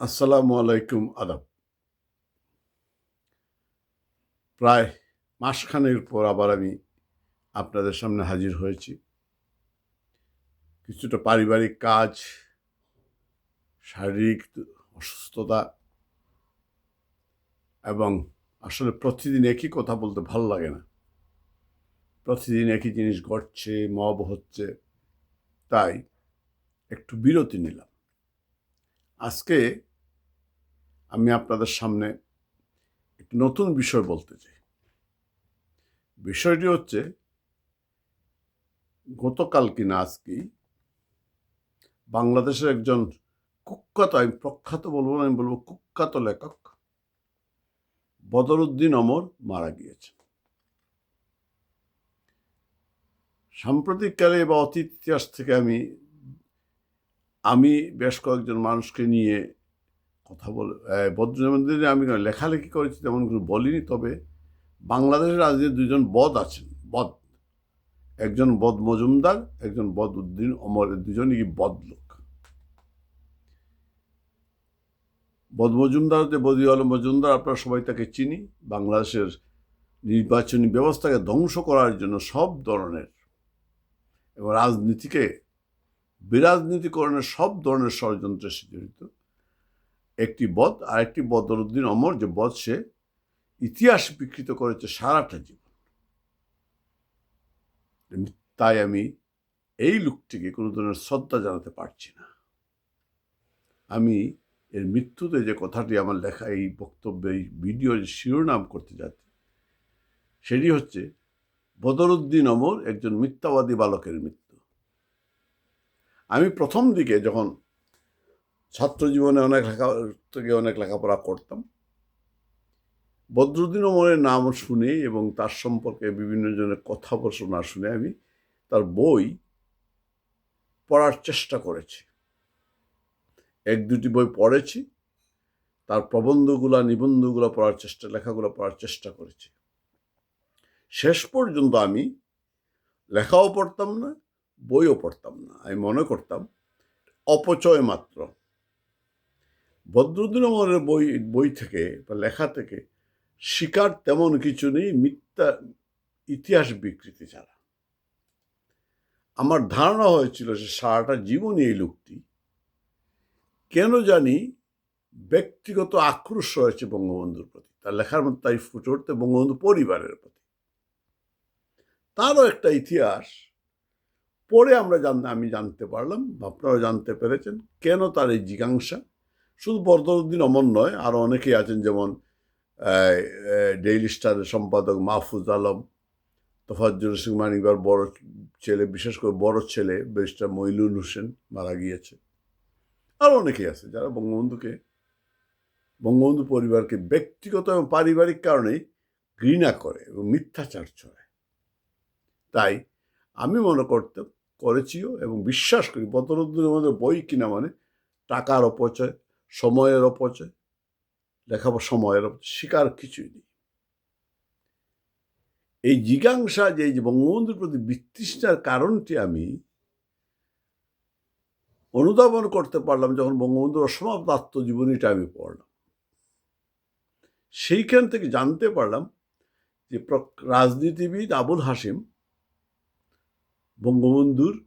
আসসালামু আলাইকুম, আদাব। প্রায় মাসখানেক পর আবার আমি আপনাদের সামনে হাজির হয়েছি। কিছুটা পারিবারিক কাজ, শারীরিক অসুস্থতা এবং আসলে প্রতিদিন একই কথা বলতে ভালো লাগে না। প্রতিদিন একই জিনিস ঘটছে, মব হচ্ছে, তাই একটু বিরতি নিলাম। আজকে আমি আপনাদের সামনে একটি নতুন বিষয় বলতে চাই। বিষয়টি হচ্ছে, গতকাল কিনা আজকেই বাংলাদেশের একজন কুখ্যাত, আমি প্রখ্যাত বলব না, আমি বলব কুখ্যাত লেখক বদরুদ্দিন অমর মারা গিয়েছেন। সাম্প্রতিককালে বা অতীত ইতিহাস থেকে আমি আমি বেশ কয়েকজন মানুষকে নিয়ে কথা বলে বদ্রদিনে আমি লেখালেখি করেছি তেমন কিছু বলিনি, তবে বাংলাদেশের রাজনীতি দুজন বদ আছেন, বদ। একজন বদ মজুমদার, একজন বদ উদ্দিন অমর দুজনই বদ লোক। বদ মজুমদার যে বদি আলম মজুমদার, আপনারা সবাই তাকে চিনি। বাংলাদেশের নির্বাচনী ব্যবস্থাকে ধ্বংস করার জন্য সব ধরনের এবং রাজনীতিকে বিরাজনীতিকরণের সব ধরনের ষড়যন্ত্রে সে জড়িত একটি বধ আর একটি বদরুদ্দিন অমর, যে বধ সে ইতিহাস বিকৃত করেছে সারাটা জীবন। তাই আমি এই লোকটিকে কোনো ধরনের শ্রদ্ধা জানাতে পারছি না। আমি এর মৃত্যুতে যে কথাটি আমার লেখা, এই বক্তব্যে, এই ভিডিও শিরোনাম করতে যাচ্ছি, সেটি হচ্ছে বদরুদ্দিন অমর একজন মিথ্যাবাদী বালকের মৃত্যু। আমি প্রথম দিকে যখন ছাত্র জীবনে অনেক লেখা, থেকে অনেক লেখাপড়া করতাম। বদরুদ্দিন ওমরের নাম শুনে এবং তার সম্পর্কে বিভিন্ন জনের কথা শোনা শুনে আমি তার বই পড়ার চেষ্টা করেছি। এক, দুটি বই পড়েছি। তার প্রবন্ধগুলা, নিবন্ধগুলো পড়ার চেষ্টা, লেখাগুলো পড়ার চেষ্টা করেছি। শেষ পর্যন্ত আমি লেখাও পড়তাম না, বইও পড়তাম না। আমি মনে করতাম, অপচয় মাত্র। বদরুদ্দিন অমরের বই বই থেকে বা লেখা থেকে শিকার তেমন কিছু নেই, মিথ্যা ইতিহাস বিকৃতি ছাড়া। আমার ধারণা হয়েছিল যে সারাটা জীবনই এই লোকটি। কেন জানি ব্যক্তিগত আক্রোশ রয়েছে বঙ্গবন্ধুর প্রতি, তার লেখার মধ্যে তাই ফুটে উঠতে বঙ্গবন্ধু পরিবারের প্রতি। তারও একটা ইতিহাস, পরে আমরা জান, আমি জানতে পারলাম আপনারা জানতে পেরেছেন, কেন তার এই জিজ্ঞাসা? শুধু বরদরুদ্দিন অমন নয় আরও অনেকেই আছেন যেমন ডেইলি স্টারের সম্পাদক মাহফুজ আলম, তোফাজ্জুল সিং মানিকবার বড় ছেলে, বিশেষ করে বড় ছেলে, ব্যারিস্টার মইলুল হোসেন মারা গিয়েছে। আরও অনেকেই আছে যারা বঙ্গবন্ধুকে, বঙ্গবন্ধু পরিবারকে ব্যক্তিগত এবং পারিবারিক কারণেই ঘৃণা করে এবং মিথ্যাচার ছড়ায়। তাই আমি মনে করতে করেছিও এবং বিশ্বাস করি বদরুদ্দিনের মধ্যে বই কিনা মানে টাকার অপচয় সময়ের অপচয়। লেখাপড়া সময়ের শিকার কিছুই নেই। এই জিজ্ঞাসা যে বঙ্গবন্ধুর প্রতি বিতৃষ্ণার কারণটি আমি অনুধাবন করতে পারলাম যখন বঙ্গবন্ধুর অসমাপ্ত আত্মজীবনীটা আমি পড়লাম। সেইখান থেকে জানতে পারলাম যে রাজনীতিবিদ আবুল হাসিম বঙ্গবন্ধুর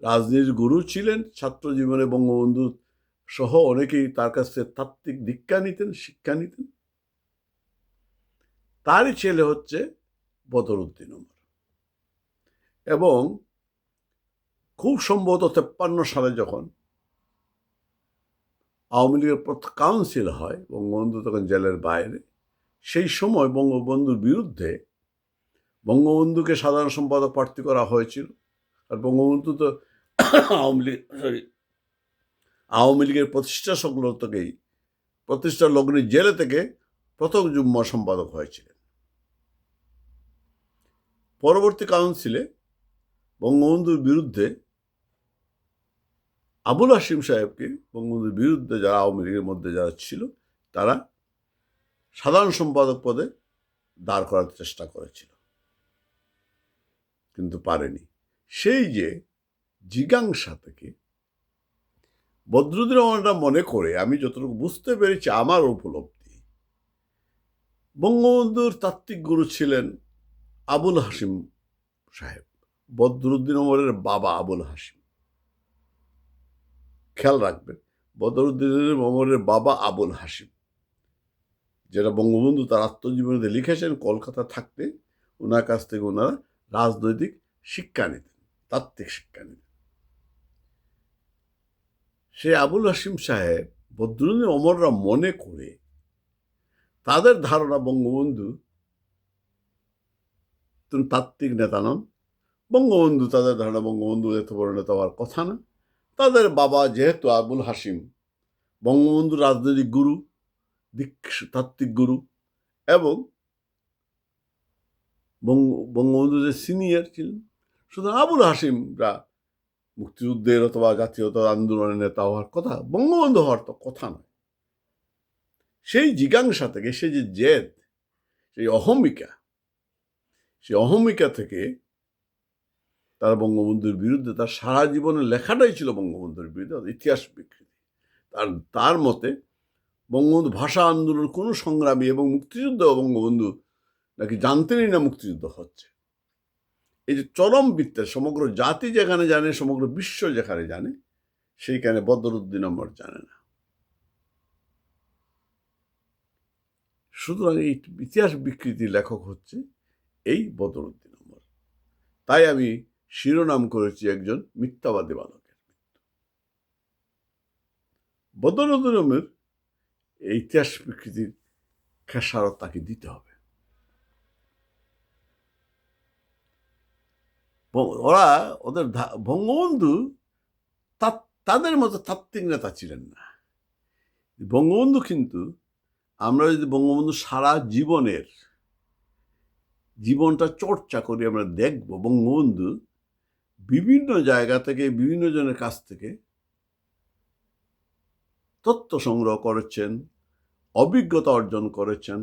রাজনীতির গুরু ছিলেন, ছাত্র জীবনে বঙ্গবন্ধু সহ অনেকেই তার কাছ তাত্ত্বিক দীক্ষা নিতেন, শিক্ষা নিতেন। তারই ছেলে হচ্ছে বদরুদ্দিন ওমর। এবং খুব সম্ভবত তেপ্পান্ন সালে যখন আওয়ামী লীগের কাউন্সিল হয়, বঙ্গবন্ধু তখন জেলের বাইরে, সেই সময় বঙ্গবন্ধুর বিরুদ্ধে বঙ্গবন্ধুকে সাধারণ সম্পাদক প্রার্থী করা হয়েছিল। আর বঙ্গবন্ধু তো আওয়ামী লীগ সরি আওয়ামী লীগের প্রতিষ্ঠা সংলগ্নকেই প্রতিষ্ঠা লগ্নে জেলে থেকে প্রথম যুগ্ম সম্পাদক হয়েছিলেন। পরবর্তী কাউন্সিলে বঙ্গবন্ধুর বিরুদ্ধে আবুল হাসিম সাহেবকে, বঙ্গবন্ধুর বিরুদ্ধে যারা আওয়ামী লীগের মধ্যে যারা ছিল, তারা সাধারণ সম্পাদক পদে দাঁড় করার চেষ্টা করেছিল। কিন্তু পারেনি। সেই যে জিজ্ঞাংসা থেকে বদরুদ্দিন রহমানটা মনে করে আমি যতটুকু বুঝতে পেরেছি আমার উপলব্ধি। বঙ্গবন্ধুর তাত্ত্বিক গুরু ছিলেন আবুল হাসিম সাহেব বদরুদ্দিন ওমরের বাবা আবুল হাসিম খেয়াল রাখবেন বদরুদ্দিন ওমরের বাবা আবুল হাসিম যেটা বঙ্গবন্ধু তার আত্মজীবনীতে লিখেছেন, কলকাতা থাকতে ওনার কাছ থেকে ওনারা রাজনৈতিক শিক্ষা নিতেন, তাত্ত্বিক শিক্ষা নিতেন। সে আবুল হাসিম সাহেব বদরুদ্দিন অমররা মনে করে তাদের ধারণা বঙ্গবন্ধু তাত্ত্বিক নেতা নন। বঙ্গবন্ধু তাদের ধারণা বঙ্গবন্ধু এত বড় নেতা হওয়ার কথা না। তাদের বাবা যেহেতু আবুল হাসিম বঙ্গবন্ধু রাজনৈতিক গুরু তাত্ত্বিক গুরু এবং বঙ্গ- বঙ্গবন্ধু যে সিনিয়র ছিলেন সুতরাং আবুল হাসিমরা মুক্তিযুদ্ধের অথবা জাতীয়তা আন্দোলনের নেতা হওয়ার কথা বঙ্গবন্ধু হওয়ার তো কথা নয়। সেই জিজ্ঞাসা থেকে সে যে জেদ, সেই অহমিকা সেই অহমিকা থেকে তারা বঙ্গবন্ধুর বিরুদ্ধে, তার সারা জীবনের লেখাটাই ছিল বঙ্গবন্ধুর বিরুদ্ধে ইতিহাস বিকৃতি। তার তার মতে বঙ্গবন্ধু ভাষা আন্দোলন কোনো সংগ্রামী এবং মুক্তিযুদ্ধ বঙ্গবন্ধু নাকি জানতেনই না মুক্তিযুদ্ধ হচ্ছে। এই যে চরম বৃত্তের, সমগ্র জাতি যেখানে জানে, সমগ্র বিশ্ব যেখানে জানে, সেইখানে বদরুদ্দিন আমার জানে না। সুতরাং এই ইতিহাস বিকৃতির লেখক হচ্ছে এই বদরুদ্দিন আমার তাই আমি শিরোনাম করেছি একজন মিথ্যাবাদী বালকের বদরুদ্দিন আমের এই ইতিহাস বিকৃতির খেসারত তাকে দিতে হবে। ওরা ওদের বঙ্গবন্ধু তাদের মতো তাত্ত্বিক নেতা ছিলেন না। বঙ্গবন্ধু কিন্তু, আমরা যদি বঙ্গবন্ধু সারা জীবনের জীবনটা চর্চা করি, আমরা দেখব বঙ্গবন্ধু বিভিন্ন জায়গা থেকে, বিভিন্ন জনের কাছ থেকে তথ্য সংগ্রহ করেছেন, অভিজ্ঞতা অর্জন করেছেন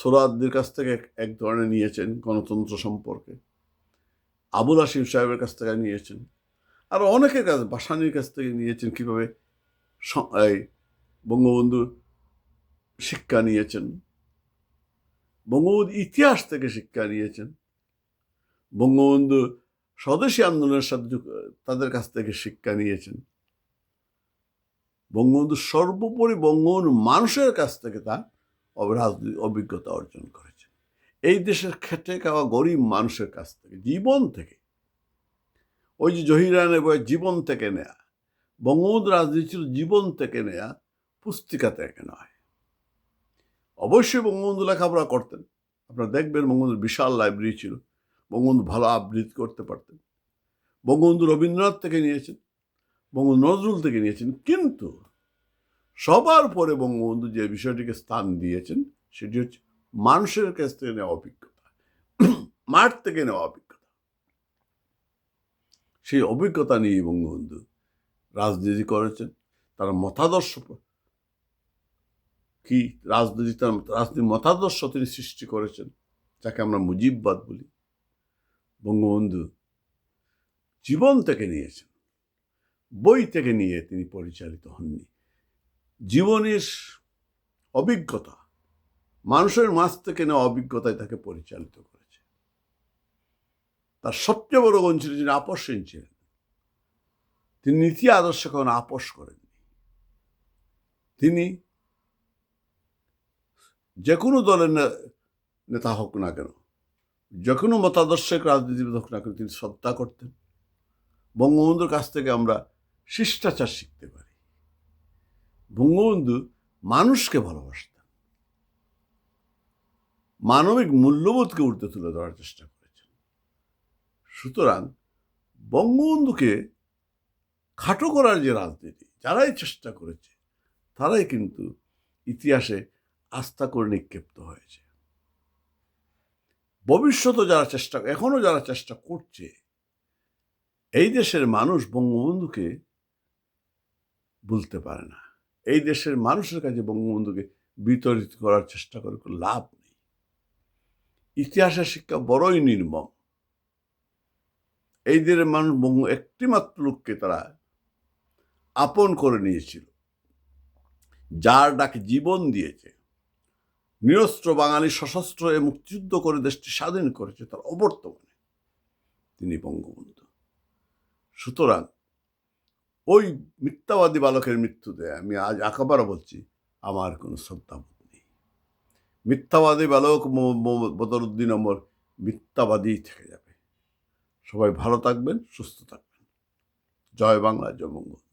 সোরাদ্দির কাছ থেকে এক ধরনের নিয়েছেন গণতন্ত্র সম্পর্কে। আবুল হাসিম সাহেবের কাছ থেকে নিয়েছেন। আর অনেকের কাছে বাসানির কাছ থেকে নিয়েছেন, কীভাবে এই বঙ্গবন্ধু শিক্ষা নিয়েছেন। বঙ্গবন্ধু ইতিহাস থেকে শিক্ষা নিয়েছেন। বঙ্গবন্ধু স্বদেশী আন্দোলনের সাথে তাদের কাছ থেকে শিক্ষা নিয়েছেন। বঙ্গবন্ধু সর্বোপরি বঙ্গবন্ধু মানুষের কাছ থেকে তার অভিজ্ঞতা অর্জন করেছেন। এই দেশের খেটে খাওয়া গরিব মানুষের কাছ থেকে, জীবন থেকে। ওই যে জহিরানের বই জীবন থেকে নেয়া, বঙ্গবন্ধু রাজনীতি ছিল জীবন থেকে নেয়া, পুস্তিকা থেকে নয়। অবশ্যই বঙ্গবন্ধু লেখাপড়া করতেন। আপনারা দেখবেন বঙ্গবন্ধুর বিশাল লাইব্রেরি ছিল, বঙ্গবন্ধু ভালো আবৃত্তি করতে পারতেন। বঙ্গবন্ধু রবীন্দ্রনাথ থেকে নিয়েছেন, বঙ্গবন্ধু নজরুল থেকে নিয়েছেন, কিন্তু সবার পরে বঙ্গবন্ধু যে বিষয়টিকে স্থান দিয়েছেন, সেটি হচ্ছে মানুষের কাছ থেকে নেওয়া অভিজ্ঞতা, মাঠ থেকে নেওয়া অভিজ্ঞতা। সেই অভিজ্ঞতা নিয়ে বঙ্গবন্ধু রাজনীতি করেছেন। তার মতাদর্শ কি রাজনীতি, তার রাজনীতির মতাদর্শ তিনি সৃষ্টি করেছেন, যাকে আমরা মুজিববাদ বলি। বঙ্গবন্ধু জীবন থেকে নিয়েছেন, বই থেকে নিয়ে তিনি পরিচালিত হননি। জীবনের অভিজ্ঞতা মানুষের মাছ থেকে নেওয়া অভিজ্ঞতায় তাকে পরিচালিত করেছে। তার সবচেয়ে বড় গুণ ছিল যিনি আপসহীন ছিলেন। তিনি নীতি আদর্শ কখনো আপোষ করেননি। তিনি যে কোনো দলের নেতা হোক না কেন যে কোনো মতাদর্শিক রাজনীতিবিদ হোক না কেন, তিনি শ্রদ্ধা করতেন। বঙ্গবন্ধুর কাছ থেকে আমরা শিষ্টাচার শিখতে পারি। বঙ্গবন্ধু মানুষকে ভালোবাসতেন। মানবিক মূল্যবোধকে উঠতে তুলে ধরার চেষ্টা করেছেন সুতরাং বঙ্গবন্ধুকে খাটো করার যে রাজনীতি, যারাই চেষ্টা করেছে, তারাই কিন্তু ইতিহাসে আস্থা করে নিক্ষিপ্ত হয়েছে। ভবিষ্যতে যারা চেষ্টা, এখনও যারা চেষ্টা করছে, এই দেশের মানুষ বঙ্গবন্ধুকে বলতে পারে না। এই দেশের মানুষের কাছে বঙ্গবন্ধুকে বিতরিত করার চেষ্টা করে লাভ ইতিহাসের শিক্ষা বড়ই নির্মম। এই দেশের মানুষ বঙ্গ একটিমাত্র লোককে তারা আপন করে নিয়েছিল, যার ডাকে জীবন দিয়েছে। নিরস্ত্র বাঙালি সশস্ত্র এ মুক্তিযুদ্ধ করে দেশটি স্বাধীন করেছে তার অবর্তমানে তিনি বঙ্গবন্ধু। সুতরাং ওই মিথ্যাবাদী বালকের মৃত্যুতে আমি আজ একেবারে বলছি, আমার কোনো শ্রদ্ধাবোধ নেই। মিথ্যাবাদী বালক বদরুদ্দিন অমর মিথ্যাবাদী থেকে যাবে। সবাই ভালো থাকবেন, সুস্থ থাকবেন। জয় বাংলা, জয় বঙ্গবন্ধু